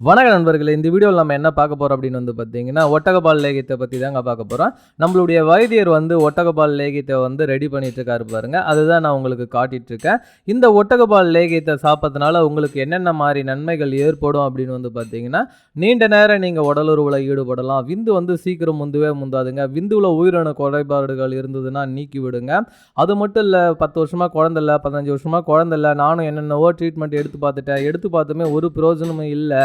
வணக்க நண்பர்களே இந்த வீடியோவில் நம்ம என்ன பார்க்க போகிறோம் அப்படின்னு வந்து பார்த்தீங்கன்னா ஒட்டகபால் லேகியத்தை பற்றி தாங்க பார்க்க போகிறோம் நம்மளுடைய வைத்தியர் வந்து ஒட்டகப்பால் லேகியத்தை வந்து ரெடி பண்ணிட்டு இருக்காரு பாருங்க. அதுதான் நான் உங்களுக்கு காட்டிகிட்ருக்கேன் இந்த ஒட்டகபால் லேகியத்தை சாப்பிட்றதுனால உங்களுக்கு என்னென்ன மாதிரி நன்மைகள் ஏற்படும் அப்படின்னு வந்து பார்த்தீங்கன்னா நீண்ட நேரம் நீங்கள் உடலுறவில் ஈடுபடலாம். விந்து வந்து சீக்கிரம் முந்துவே முந்தாதுங்க. விந்துவில் உயிரணு குறைபாடுகள் இருந்ததுன்னா நீக்கி விடுங்க. அது மட்டும் இல்லை பத்து வருஷமாக குழந்தை இல்லை பதினஞ்சு வருஷமாக குழந்தை இல்லை நானும் என்னென்னவோ ட்ரீட்மெண்ட் எடுத்து பார்த்துட்டேன். எடுத்து பார்த்துமே ஒரு பிரயோஜனமும் இல்லை.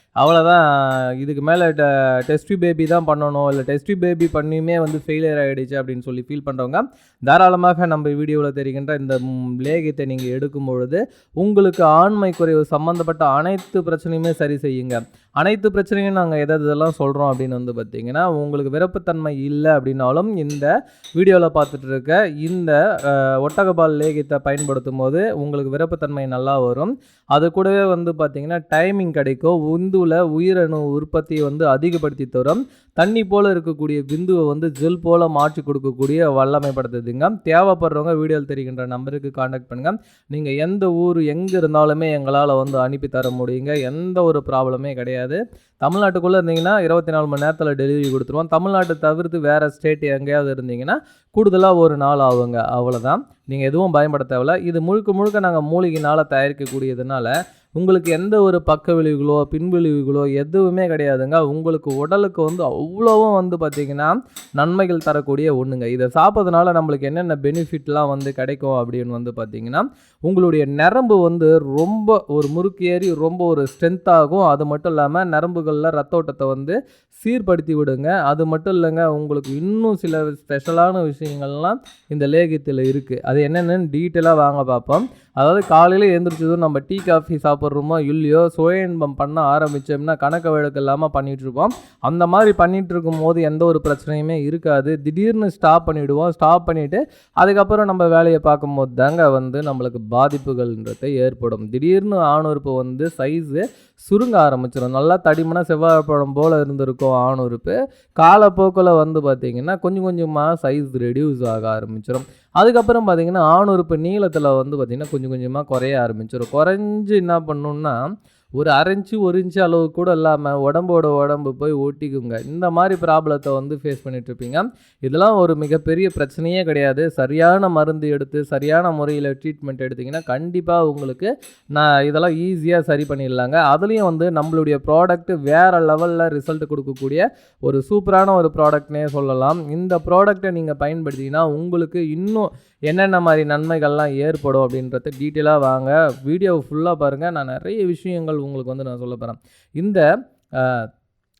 அவ்வளோதான் இதுக்கு மேலே ட டெஸ்டி பேபி தான் பண்ணணும். இல்லை டெஸ்ட் பேபி பண்ணியுமே வந்து ஃபெயிலியர் ஆகிடுச்சு அப்படின்னு சொல்லி ஃபீல் பண்ணுறவங்க தாராளமாக நம்ம வீடியோவில் தெரிகின்ற இந்த ம், லேகியத்தை நீங்கள் எடுக்கும் பொழுது உங்களுக்கு ஆண்மை குறைவு சம்மந்தப்பட்ட அனைத்து பிரச்சனையுமே சரி செய்யுங்க. அனைத்து பிரச்சனையும் நாங்கள் எதை இதெல்லாம் சொல்கிறோம் அப்படின்னு வந்து பார்த்திங்கன்னா உங்களுக்கு விருப்பத்தன்மை இல்லை அப்படின்னாலும் இந்த வீடியோவில் பார்த்துட்டு இருக்க இந்த ஒட்டகபால் லேகியத்தை பயன்படுத்தும் போது உங்களுக்கு விருப்பத்தன்மை நல்லா வரும். அது கூடவே வந்து பார்த்திங்கன்னா டைமிங் கிடைக்கும். உந்து விந்துவில் உயிரணு உற்பத்தியை வந்து அதிகப்படுத்தி தரும். தண்ணி போல் இருக்கக்கூடிய விந்துவை வந்து ஜெல் போல் மாற்றி கொடுக்கக்கூடிய வல்லமை படுத்துதுங்க. தேவைப்படுறவங்க வீடியோவில் தெரிகின்ற நம்பருக்கு காண்டாக்ட் பண்ணுங்கள் நீங்கள் எந்த ஊர் எங்கே இருந்தாலுமே எங்களால் வந்து அனுப்பி தர முடியுங்க. எந்த ஒரு ப்ராப்ளமே கிடையாது. தமிழ்நாட்டுக்குள்ளே இருந்தீங்கன்னா இருபத்தி நாலு மணி நேரத்தில் டெலிவரி கொடுத்துருவோம். தமிழ்நாட்டை தவிர்த்து வேறு ஸ்டேட் எங்கேயாவது இருந்தீங்கன்னா கூடுதலாக ஒரு நாள் ஆகுங்க. அவ்வளோதான் நீங்கள் எதுவும் பயன்பட தேவையில்ல. இது முழுக்க முழுக்க நாங்கள் மூலிகைனால் தயாரிக்கக்கூடியதுனால உங்களுக்கு எந்த ஒரு பக்க விளைவுகளோ பின்விளைவுகளோ எதுவுமே கிடையாதுங்க. உங்களுக்கு உடலுக்கு வந்து அவ்வளோவும் வந்து பார்த்திங்கன்னா நன்மைகள் தரக்கூடிய ஒன்றுங்க இதை சாப்பிட்றதுனால நம்மளுக்கு என்னென்ன பெனிஃபிட்லாம் வந்து கிடைக்கும் அப்படின்னு வந்து பார்த்திங்கன்னா உங்களுடைய நரம்பு வந்து ரொம்ப ஒரு முறுக்கு ஏறி ரொம்ப ஒரு ஸ்ட்ரென்த் ஆகும். அது மட்டும் இல்லாமல் நரம்புகளில் ரத்த ஓட்டத்தை வந்து சீர்படுத்தி விடுங்க. அது மட்டும் இல்லைங்க உங்களுக்கு இன்னும் சில ஸ்பெஷலான விஷயங்கள்லாம் இந்த லேகியத்தில் இருக்குது அது என்னென்னு டீட்டெயிலாக வாங்க பார்ப்போம். அதாவது காலையில் எழுந்திரிச்சதும் நம்ம டீ காஃபி சாப்பிட்றோமோ இல்லையோ சுய இன்பம் பண்ண ஆரம்பித்தோம்னா கணக்கு வழக்கு இல்லாமல் பண்ணிகிட்ருப்போம் அந்த மாதிரி பண்ணிகிட்டு இருக்கும்போது எந்த ஒரு பிரச்சனையுமே இருக்காது. திடீர்னு ஸ்டாப் பண்ணிவிடுவோம் ஸ்டாப் பண்ணிவிட்டு அதுக்கப்புறம் நம்ம வேலையை பார்க்கும்போது தாங்க வந்து நம்மளுக்கு பாதிப்புகள்ன்றது ஏற்படும். திடீர்னு ஆணுறுப்பு வந்து சைஸு சுருங்க ஆரம்பிச்சிடும் நல்லா தடிமனாக செவ்வாழைப்பழம் போல் இருந்திருக்கும் ஆணுறுப்பு. காலப்போக்கில் வந்து பார்த்திங்கன்னா கொஞ்சம் கொஞ்சமாக சைஸ் ரெடியூஸ் ஆக ஆரம்பிச்சிடும் அதுக்கப்புறம் பார்த்திங்கன்னா ஆணுறுப்பு நீளத்தில் வந்து பார்த்திங்கன்னா கொஞ்சம் கொஞ்சமாக குறைய ஆரம்பிச்சிடும் குறைஞ்சி என்ன பண்ணுன்னா ஒரு அரைஞ்சு ஒரு இன்ச்சு அளவு கூட இல்லாமல் உடம்போட உடம்பு போய் ஒட்டிக்குங்க. இந்த மாதிரி ப்ராப்ளத்தை வந்து ஃபேஸ் பண்ணிகிட்ருப்பீங்க இதெல்லாம் ஒரு மிகப்பெரிய பிரச்சனையே கிடையாது. சரியான மருந்து எடுத்து சரியான முறையில் ட்ரீட்மெண்ட் எடுத்திங்கன்னா கண்டிப்பாக உங்களுக்கு நான் இதெல்லாம் ஈஸியாக சரி பண்ணிடலாங்க. அதுலேயும் வந்து நம்மளுடைய ப்ராடக்ட் வேறு லெவலில் ரிசல்ட் கொடுக்கக்கூடிய ஒரு சூப்பரான ஒரு ப்ராடக்ட்னே சொல்லலாம். இந்த ப்ராடக்ட்டை நீங்கள் பயன்படுத்திங்கன்னா உங்களுக்கு இன்னும் என்னென்ன மாதிரி நன்மைகள்லாம் ஏற்படும் அப்படின்றத டீட்டெயிலாக வாங்க. வீடியோ ஃபுல்லாக பாருங்கள் நான் நிறைய விஷயங்கள் உங்களுக்கு வந்து நான் சொல்ல போகிறேன் இந்த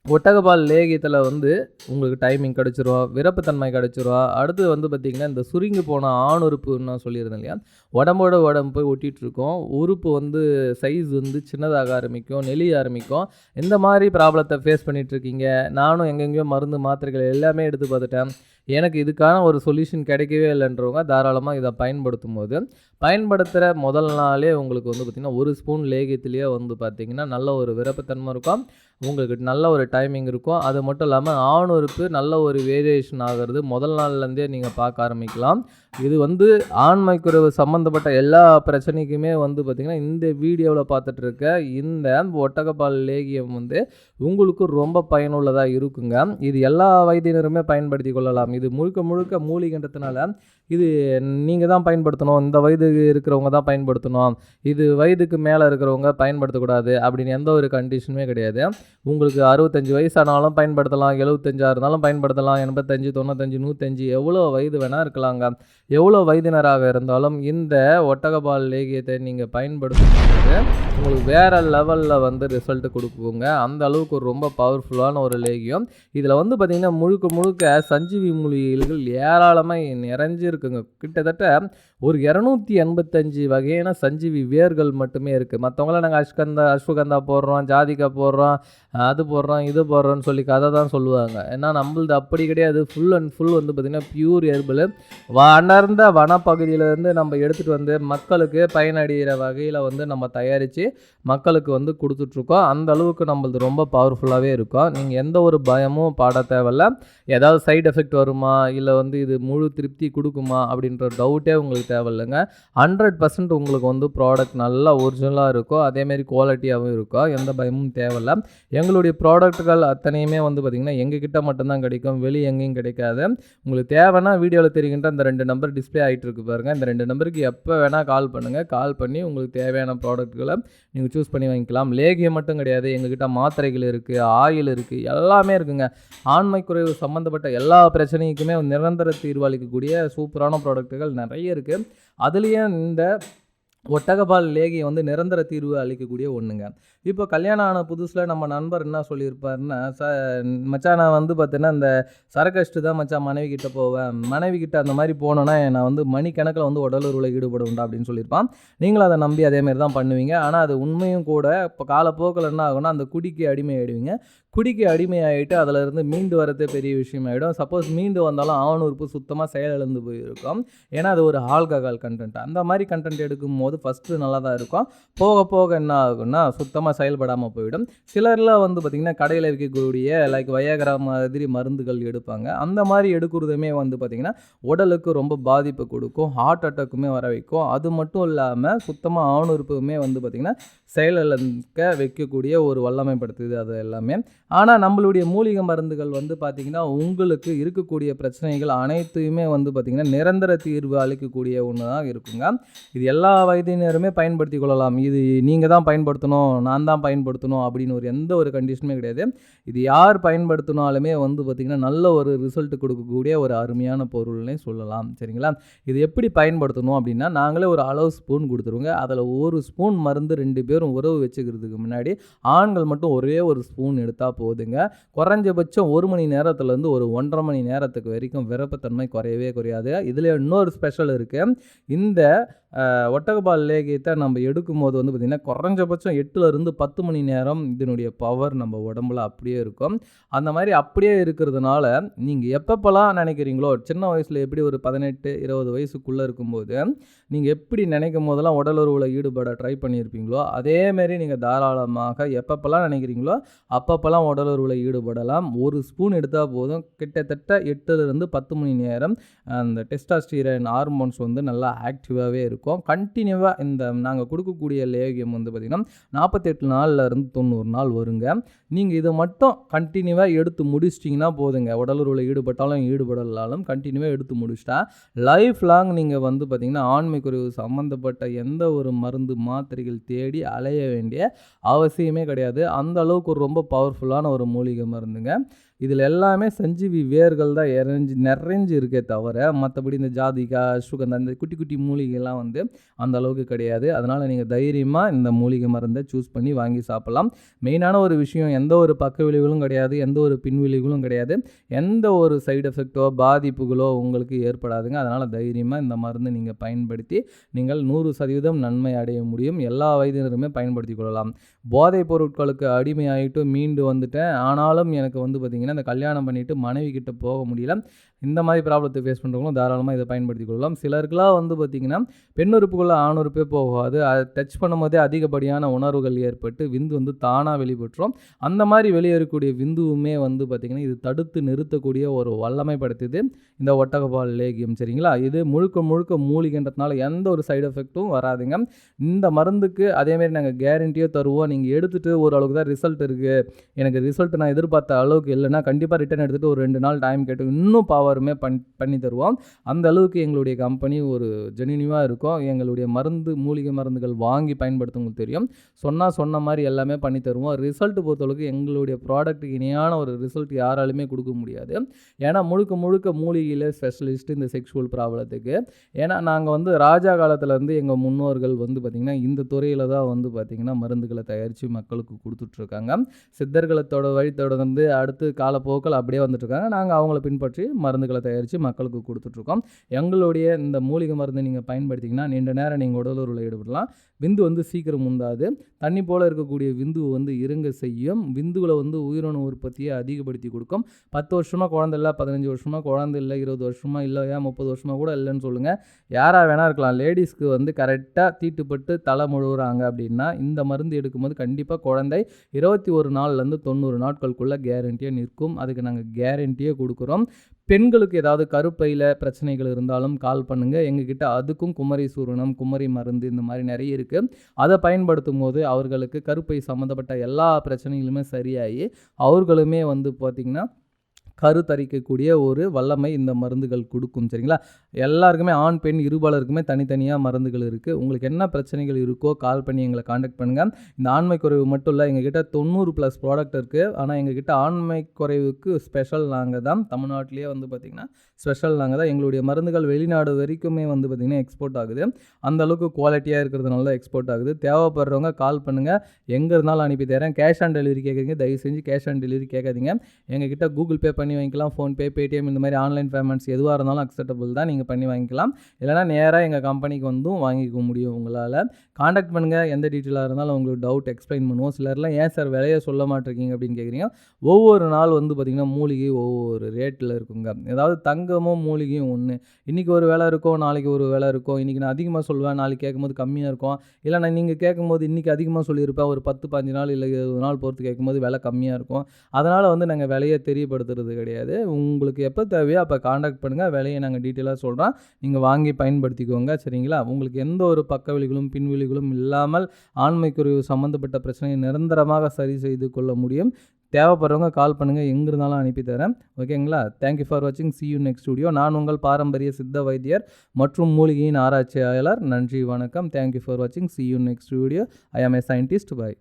ஒட்டகபால் லேகியத்தில் வந்து உங்களுக்கு டைமிங் கிடச்சிரும் விரப்புத்தன்மை கிடச்சிரும் அடுத்து வந்து பார்த்திங்கன்னா இந்த சுருங்கி போன ஆணுறுப்புன்னு நான் சொல்லியிருந்தேன் இல்லையா? உடம்போட உடம்பு போய் ஒட்டிகிட்ருக்கோம் உறுப்பு வந்து சைஸ் வந்து சின்னதாக ஆரம்பிக்கும் நெளிய ஆரம்பிக்கும். இந்த மாதிரி ப்ராப்ளத்தை ஃபேஸ் பண்ணிகிட்ருக்கீங்க இருக்கீங்க. நானும் எங்கெங்கேயோ மருந்து மாத்திரைகள் எல்லாமே எடுத்து பார்த்துட்டேன். எனக்கு இதுக்கான ஒரு சொல்யூஷன் கிடைக்கவே இல்லைன்றவங்க தாராளமாக இதை பயன்படுத்தும் போது பயன்படுத்துகிற முதல் நாளே உங்களுக்கு வந்து பார்த்திங்கன்னா ஒரு ஸ்பூன் லேகியத்திலேயே வந்து பார்த்திங்கன்னா நல்ல ஒரு விருப்பத்தன்மை இருக்கும். உங்களுக்கு நல்ல ஒரு டைமிங் இருக்கும். அது மட்டும் இல்லாமல் ஆணுறுப்பு நல்ல ஒரு வேரியேஷன் ஆகிறது முதல் நாள்லேருந்தே நீங்கள் பார்க்க ஆரம்பிக்கலாம். இது வந்து ஆண்மை சம்மந்தப்பட்ட எல்லா பிரச்சனைக்குமே வந்து பார்த்திங்கன்னா இந்த வீடியோவில் பார்த்துட்டு இருக்க இந்த ஒட்டகப்பால் லேகியம் வந்து உங்களுக்கு ரொம்ப பயனுள்ளதாக இருக்குங்க. இது எல்லா வயதினருமே பயன்படுத்தி கொள்ளலாம். இது முழுக்க முழுக்க மூலிகன்றதுனால இது நீங்கள் தான் பயன்படுத்தணும் இந்த வயது இருக்கிறவங்க தான் பயன்படுத்தணும் இது வயதுக்கு மேலே இருக்கிறவங்க பயன்படுத்தக்கூடாது அப்படின்னு எந்த ஒரு கண்டிஷனுமே கிடையாது. உங்களுக்கு அறுபத்தஞ்சு வயசானாலும் பயன்படுத்தலாம் எழுபத்தஞ்சாக இருந்தாலும் பயன்படுத்தலாம் எண்பத்தஞ்சு தொண்ணூத்தஞ்சு நூற்றஞ்சு எவ்வளோ வயது வேணால் இருக்கலாங்க. எவ்வளோ வயதினராக இருந்தாலும் இந்த ஒட்டகபால் லேகியத்தை நீங்கள் பயன்படுத்தும் போது உங்களுக்கு வேறு லெவலில் வந்து ரிசல்ட் கொடுக்குங்க. அந்த அளவுக்கு ஒரு ரொம்ப பவர்ஃபுல்லான ஒரு லேகியம். இதில் வந்து பார்த்திங்கன்னா முழுக்க முழுக்க சஞ்சீவி மூலிகைகள் ஏராளமாக இருக்குங்க. கிட்டத்தட்ட ஒரு இரநூத்தி எண்பத்தஞ்சு வகையான சஞ்சீவி வேர்கள் மட்டுமே இருக்குது மற்றவங்களாம் நாங்கள் அஷ்கந்தா அஸ்வகந்தா போடுறோம் ஜாதிகா போடுறோம் அது போடுறோம் இது போடுறோன்னு சொல்லி கதை தான் சொல்லுவாங்க. ஏன்னா நம்மளது அப்படி கிடையாது. ஃபுல் அண்ட் ஃபுல் வந்து பார்த்திங்கன்னா பியூர் ஹெர்பல் வளர்ந்த வனப்பகுதியிலேருந்து நம்ம எடுத்துகிட்டு வந்து மக்களுக்கு பயனடைகிற வகையில் வந்து நம்ம தயாரித்து மக்களுக்கு வந்து கொடுத்துட்ருக்கோம். அந்த அளவுக்கு நம்மளது ரொம்ப பவர்ஃபுல்லாகவே இருக்கும். நீங்கள் எந்த ஒரு பயமும் பாட தேவையில்ல. ஏதாவது சைடு எஃபெக்ட் வருமா? இல்லை வந்து இது முழு திருப்தி கொடுக்கும்? அப்படின்ற டவுட்டே உங்களுக்கு தேவையில்லைங்க. ஹண்ட்ரட் பர்சன்ட் உங்களுக்கு வந்து ப்ராடக்ட் நல்லா ஒரிஜினலாக இருக்கும் அதேமாரி குவாலிட்டியாகவும் இருக்கும் எந்த பயமும் தேவையில்ல. எங்களுடைய ப்ராடக்ட்டுகள் அத்தனையுமே வந்து பார்த்திங்கன்னா எங்ககிட்ட மட்டும்தான் கிடைக்கும். வெளியே எங்கேயும் கிடைக்காது. உங்களுக்கு தேவைன்னா வீடியோவில் தெரிகின்ற அந்த ரெண்டு நம்பர் டிஸ்ப்ளே ஆகிட்டு இருக்கு பாருங்கள் இந்த ரெண்டு நம்பருக்கு எப்போ வேணால் கால் பண்ணுங்கள் கால் பண்ணி உங்களுக்கு தேவையான ப்ராடக்ட்களை நீங்கள் சூஸ் பண்ணி வாங்கிக்கலாம். லேகியம் மட்டும் கிடையாது. எங்ககிட்ட மாத்திரைகள் இருக்குது ஆயில் இருக்குது எல்லாமே இருக்குங்க. ஆண்மை குறைவு சம்மந்தப்பட்ட எல்லா பிரச்சனைக்குமே நிரந்தர தீர்வளிக்கக்கூடிய சூப்பர் சூப்பரான ப்ராடக்ட்டுகள் நிறைய இருக்குது அதுலேயும் இந்த ஒட்டகபால் லேகியம் வந்து நிரந்தர தீர்வு அளிக்கக்கூடிய ஒன்றுங்க இப்போ கல்யாணம் ஆன புதுசில் நம்ம நண்பர் என்ன சொல்லியிருப்பாருன்னா ச மச்சான் நான் வந்து பார்த்தீங்கன்னா இந்த சரக்கஷ்டு தான் மச்சான் மனைவி கிட்டே போவேன். மனைவி கிட்ட அந்த மாதிரி போனோன்னா நான் வந்து மணிக்கணக்கில் வந்து உடலுறவில் ஈடுபடுவேன்டா அப்படின்னு சொல்லியிருப்பான். நீங்களும் அதை நம்பி அதேமாரி தான் பண்ணுவீங்க. ஆனால் அது உண்மையும் கூட இப்போ காலப்போக்கில் என்ன ஆகும்னா அந்த குடிக்கு அடிமை ஆயிடுவீங்க குடிக்கு அடிமையாகிட்டு அதிலிருந்து மீண்டு வரதே பெரிய விஷயமாயிடும். சப்போஸ் மீண்டு வந்தாலும் ஆவண உறுப்பு சுத்தமாக செயலிழந்து போயிருக்கும். ஏன்னா அது ஒரு ஆல்கஹால் கண்டென்ட் அந்த மாதிரி கண்டென்ட் எடுக்கும் போது ஃபஸ்ட்டு நல்லா தான் இருக்கும். போக போக என்ன ஆகும்னா சுத்தமாக செயல்படாமல் போயிடும். சிலர்லாம் வந்து பார்த்திங்கன்னா கடையில் விற்கக்கூடிய லைக் வயகரா மாதிரி மருந்துகள் எடுப்பாங்க. அந்த மாதிரி எடுக்கிறதுமே வந்து பார்த்திங்கன்னா உடலுக்கு ரொம்ப பாதிப்பு கொடுக்கும். ஹார்ட் அட்டாக்குமே வர வைக்கும். அது மட்டும் இல்லாமல் சுத்தமாக ஆவணுறுப்புமே வந்து பார்த்திங்கன்னா செயலிழக்க வைக்கக்கூடிய ஒரு வல்லமைப்படுத்துது அது எல்லாமே. ஆனால் நம்மளுடைய மூலிகை மருந்துகள் வந்து பார்த்திங்கன்னா உங்களுக்கு இருக்கக்கூடிய பிரச்சனைகள் அனைத்தையுமே வந்து பார்த்திங்கன்னா நிரந்தர தீர்வு அளிக்கக்கூடிய ஒன்று தான் இருக்குங்க. இது எல்லா வயதினருமே பயன்படுத்தி கொள்ளலாம். இது நீங்கள் தான் பயன்படுத்தணும் நான் தான் பயன்படுத்தணும் அப்படின்னு ஒரு எந்த ஒரு கண்டிஷனுமே கிடையாது. இது யார் பயன்படுத்தினாலுமே வந்து பார்த்திங்கன்னா நல்ல ஒரு ரிசல்ட் கொடுக்கக்கூடிய ஒரு அருமையான பொருள்னே சொல்லலாம். சரிங்களா? இது எப்படி பயன்படுத்தணும் அப்படின்னா நாங்களே ஒரு அளவு ஸ்பூன் கொடுத்துருவோங்க. அதில் ஒரு ஸ்பூன் மருந்து ரெண்டு பேரும் உறவு வச்சுக்கிறதுக்கு முன்னாடி ஆண்கள் மட்டும் ஒரே ஒரு ஸ்பூன் எடுத்தால் போதுங்க. குறைஞ்சபட்சம் ஒரு மணி நேரத்துலேருந்து ஒரு ஒன்றரை மணி நேரத்துக்கு வரைக்கும் விருப்பத்தன்மை குறையவே குறையாது. இதில் இன்னொரு ஸ்பெஷல் இருக்குது இந்த ஒட்டகபால் லேகியத்தை நம்ம எடுக்கும்போது வந்து பார்த்திங்கன்னா குறைஞ்சபட்சம் எட்டுலேருந்து பத்து மணி நேரம் இதனுடைய பவர் நம்ம உடம்புல அப்படியே இருக்கும். அந்த மாதிரி அப்படியே இருக்கிறதுனால நீங்கள் எப்பப்பெல்லாம் நினைக்கிறீங்களோ சின்ன வயசில் எப்படி ஒரு பதினெட்டு இருபது வயசுக்குள்ளே இருக்கும்போது நீங்கள் எப்படி நினைக்கும் போதெல்லாம் உடலுறவில் ஈடுபட ட்ரை பண்ணியிருப்பீங்களோ அதேமாரி நீங்கள் தாராளமாக எப்பப்பெல்லாம் நினைக்கிறீங்களோ அப்பப்பெல்லாம் உடலுறவில் ஈடுபடலாம். ஒரு ஸ்பூன் எடுத்தால் போதும். கிட்டத்தட்ட எட்டுலேருந்து பத்து மணி நேரம் அந்த டெஸ்டாஸ்டீரன் ஹார்மோன்ஸ் வந்து நல்லா ஆக்டிவாகவே இருக்கும். கண்டினியூவாக இந்த நாங்கள் கொடுக்கக்கூடிய லேகியம் வந்து பார்த்திங்கன்னா நாற்பத்தெட்டு நாள்ல இருந்து தொண்ணூறு நாள் வருங்க. நீங்கள் இதை மட்டும் கண்டினியூவாக எடுத்து முடிச்சிட்டிங்கன்னா போதுங்க. உடலுறவில் ஈடுபட்டாலும் ஈடுபடலாலும் கண்டினியூவாக எடுத்து முடிச்சிட்டா லைஃப் லாங் நீங்கள் வந்து பார்த்திங்கன்னா ஆண்மை குறைவு சம்மந்தப்பட்ட எந்த ஒரு மருந்து மாத்திரைகள் தேடி அலைய வேண்டிய அவசியமே கிடையாது. அந்த அளவுக்கு ஒரு ரொம்ப பவர்ஃபுல்லான ஒரு மூலிகை மருந்துங்க. இதில் எல்லாமே சஞ்சீவி வேர்கள் தான் இறஞ்சி நிறைஞ்சு இருக்கே தவிர மற்றபடி இந்த ஜாதிகா சுகந்தா இந்த குட்டி குட்டி மூலிகைலாம் வந்து அந்த அளவுக்கு கிடையாது. அதனால் நீங்கள் தைரியமாக இந்த மூலிகை மருந்தை சூஸ் பண்ணி வாங்கி சாப்பிட்லாம். மெயினான ஒரு விஷயம் எந்த ஒரு பக்க விளைவுகளும் கிடையாது எந்த ஒரு பின்விளைவுகளும் கிடையாது. எந்த ஒரு சைடு எஃபெக்டோ பாதிப்புகளோ உங்களுக்கு ஏற்படாதுங்க. அதனால் தைரியமாக இந்த மருந்து நீங்கள் பயன்படுத்தி நீங்கள் நூறு சதவீதம் நன்மை அடைய முடியும். எல்லா வயதினருமே பயன்படுத்தி கொள்ளலாம். போதைப் பொருட்களுக்கு அடிமையாயிட்டு மீண்டு வந்துட்டேன். ஆனாலும் எனக்கு வந்து பார்த்திங்கன்னா இந்த கல்யாணம் பண்ணிவிட்டு மனைவி கிட்ட போக முடியல. இந்த மாதிரி ப்ராப்ளத்தை ஃபேஸ் பண்ணுறவங்களும் தாராளமாக இதை பயன்படுத்தி கொள்ளலாம். சிலருக்குலாம் வந்து பார்த்திங்கன்னா பெண் ஆணுறுப்பே ஆண் உறுப்பே போகாது. அதை டச் பண்ணும்போதே அதிகப்படியான உணர்வுகள் ஏற்பட்டு விந்து வந்து தானாக வெளிப்பட்டுரும். அந்த மாதிரி வெளியேறக்கூடிய விந்துவுமே வந்து பார்த்திங்கன்னா இது தடுத்து நிறுத்தக்கூடிய ஒரு வல்லமை படுத்துது இந்த ஒட்டகபால் லேகியம் சரிங்களா? இது முழுக்க முழுக்க மூலிகைன்றதுனால எந்த ஒரு சைடு எஃபெக்ட்டும் வராதுங்க. இந்த மருந்துக்கு அதேமாரி நாங்கள் கேரண்டியோ தருவோம். நீங்கள் எடுத்துகிட்டு ஓரளவுக்கு தான் ரிசல்ட் இருக்குது எனக்கு ரிசல்ட் நான் எதிர்பார்த்த அளவுக்கு இல்லைன்னா கண்டிப்பாக ரிட்டர்ன் எடுத்துகிட்டு ஒரு ரெண்டு நாள் டைம் கேட்டு இன்னும் பவருமே பண் பண்ணி தருவோம். அந்த அளவுக்கு எங்களுடைய கம்பெனி ஒரு ஜெனினிவாக இருக்கும். எங்களுடைய மருந்து மூலிகை மருந்துகள் வாங்கி பயன்படுத்தவங்களுக்கு தெரியும். சொன்னால் சொன்ன மாதிரி எல்லாமே பண்ணி தருவோம். ரிசல்ட் பொறுத்தளவுக்கு எங்களுடைய ப்ராடக்ட்டுக்கு இணையான ஒரு ரிசல்ட் யாராலுமே கொடுக்க முடியாது. ஏன்னா முழுக்க முழுக்க மூலிகையில் ஸ்பெஷலிஸ்ட் இந்த செக்ஷுவல் ப்ராப்ளத்துக்கு ஏன்னா நாங்கள் வந்து ராஜா காலத்துலேருந்து எங்கள் முன்னோர்கள் வந்து பார்த்திங்கன்னா இந்த துறையில் தான் வந்து பார்த்திங்கன்னா மருந்துகளை தயாரித்து மக்களுக்கு கொடுத்துட்ருக்காங்க சித்தர்களத்தோட வழி தொடர்ந்து அடுத்து காலப்போக்கில் அப்படியே வந்துட்டுருக்காங்க. நாங்கள் அவங்கள பின்பற்றி மருந்துகளை தயாரித்து மக்களுக்கு கொடுத்துட்ருக்கோம். எங்களுடைய இந்த மூலிகை மருந்து நீங்கள் பயன்படுத்திங்கன்னா நீண்ட நேரம் நீங்கள் உடலுறவில் ஈடுபடலாம். விந்து வந்து சீக்கிரம் உண்டாது. தண்ணி போல் இருக்கக்கூடிய விந்து வந்து இறங்க செய்யும். விந்துவில் வந்து உயிரணு உற்பத்தியை அதிகப்படுத்தி கொடுக்கும். பத்து வருஷமாக குழந்தை இல்லை பதினஞ்சு வருஷமாக குழந்தை இல்லை இருபது வருஷமாக இல்லை ஏன் முப்பது வருஷமாக கூட இல்லைன்னு சொல்லுங்கள் யாராக வேணா இருக்கலாம். லேடிஸ்க்கு வந்து கரெக்டாக தீட்டுப்பட்டு தலை முழுகுறாங்க அப்படின்னா இந்த மருந்து எடுக்கும்போது கண்டிப்பாக குழந்தை இருபத்தி ஒரு நாள்லேருந்து தொண்ணூறு நாட்களுக்குள்ளே கேரண்டியாக நிற்கும். அதுக்கு நாங்கள் கேரண்டியே கொடுக்குறோம். பெண்களுக்கு ஏதாவது கருப்பையில் பிரச்சனைகள் இருந்தாலும் கால் பண்ணுங்கள் எங்ககிட்ட அதுக்கும் குமரி சூரணம் குமரி மருந்து இந்த மாதிரி நிறைய இருக்குது அதை பயன்படுத்தும் போது அவர்களுக்கு கருப்பை சம்மந்தப்பட்ட எல்லா பிரச்சனைகளுமே சரியாகி அவர்களுமே வந்து பார்த்திங்கன்னா கருத்தரிக்கக்கூடிய ஒரு வல்லமை இந்த மருந்துகள் கொடுக்கும் சரிங்களா? எல்லாருக்குமே ஆண் பெண் இருபாலருக்குமே தனித்தனியாக மருந்துகள் இருக்குது உங்களுக்கு என்ன பிரச்சனைகள் இருக்கோ கால் பண்ணி எங்களை காண்டாக்ட் பண்ணுங்கள் இந்த ஆண்மை குறைவு மட்டும் இல்லை எங்ககிட்ட தொண்ணூறு ப்ளஸ் ப்ராடக்ட் இருக்குது ஆனால் எங்ககிட்ட ஆண்மை குறைவுக்கு ஸ்பெஷல் நாங்கள் தான். தமிழ்நாட்டிலேயே வந்து பார்த்திங்கன்னா ஸ்பெஷல் நாங்கள் தான். எங்களுடைய மருந்துகள் வெளிநாடு வரைக்குமே வந்து பார்த்திங்கன்னா எக்ஸ்போர்ட் ஆகுது. அந்த அளவுக்கு குவாலிட்டியாக இருக்கிறதுனால எக்ஸ்போர்ட் ஆகுது. தேவைப்படுறவங்க கால் பண்ணுங்கள் எங்கே இருந்தாலும் அனுப்பி தரேன். கேஷ் ஆன் டெலிவரி கேட்குறீங்க தயவு செஞ்சு கேஷ் ஆன் டெலிவரி கேட்காதீங்க. எங்ககிட்ட கூகுள் பே பண்ணி வாங்கிக்கலாம். ஃபோன்பே பேடிஎம் இந்த மாதிரி ஆன்லைன் பேமெண்ட்ஸ் எதுவாக இருந்தாலும் அக்செப்டபுள் தான் நீங்கள் பண்ணி வாங்கிக்கலாம். இல்லைனா நேராக எங்கள் கம்பெனிக்கு வந்தும் வாங்கிக்க முடியும் உங்களால். காண்டாக்ட் பண்ணுங்கள் எந்த டீட்டெயிலாக இருந்தாலும் உங்களுக்கு டவுட் எக்ஸ்பிளைன் பண்ணுவோம். சிலர்லாம் ஏன் சார் விலையை சொல்ல மாட்டிருக்கீங்க? அப்படின்னு கேட்குறீங்க ஒவ்வொரு நாள் வந்து பார்த்திங்கன்னா மூலிகை ஒவ்வொரு ரேட்டில் இருக்குங்க. ஏதாவது தங்கமும் மூலிகையும் ஒன்று இன்றைக்கி ஒரு வேலை இருக்கும் நாளைக்கு ஒரு வேலை இருக்கும் இன்றைக்கி நான் அதிகமாக சொல்லுவேன் நாளைக்கு கேட்கும்போது கம்மியாக இருக்கும். இல்லை நான் நீங்கள் கேட்கும்போது இன்றைக்கி அதிகமாக சொல்லியிருப்பேன். ஒரு பத்து பாஞ்சு நாள் இல்லை இருபது நாள் பொறுத்து கேட்கும்போது விலை கம்மியாக இருக்கும். அதனால் வந்து நாங்கள் விலையை தெரியப்படுத்துறது கிடையாது. உங்களுக்கு எப்போ தேவையோ அப்போ காண்டாக்ட் பண்ணுங்கள் விலையை நாங்கள் டீட்டெயிலாக சொல்கிறோம் நீங்கள் வாங்கி பயன்படுத்திக்கோங்க. சரிங்களா? உங்களுக்கு எந்த ஒரு பக்க விழிகளும் பின்விழிகளும் இல்லாமல் ஆண்மைக்குறிவு சம்மந்தப்பட்ட பிரச்சனையை நிரந்தரமாக சரி செய்து கொள்ள முடியும். தேவைப்படுறவங்க கால் பண்ணுங்கள் எங்கே இருந்தாலும் அனுப்பி தரேன். ஓகேங்களா? தேங்க்யூ ஃபார் வாட்சிங் சி யூ நெக்ஸ்ட் ஸ்டுடியோ நான் உங்கள் பாரம்பரிய சித்த வைத்தியர் மற்றும் மூலிகையின் ஆராய்ச்சியாளர். நன்றி வணக்கம். தேங்க்யூ ஃபார் வாட்சிங் see you next studio I am a scientist by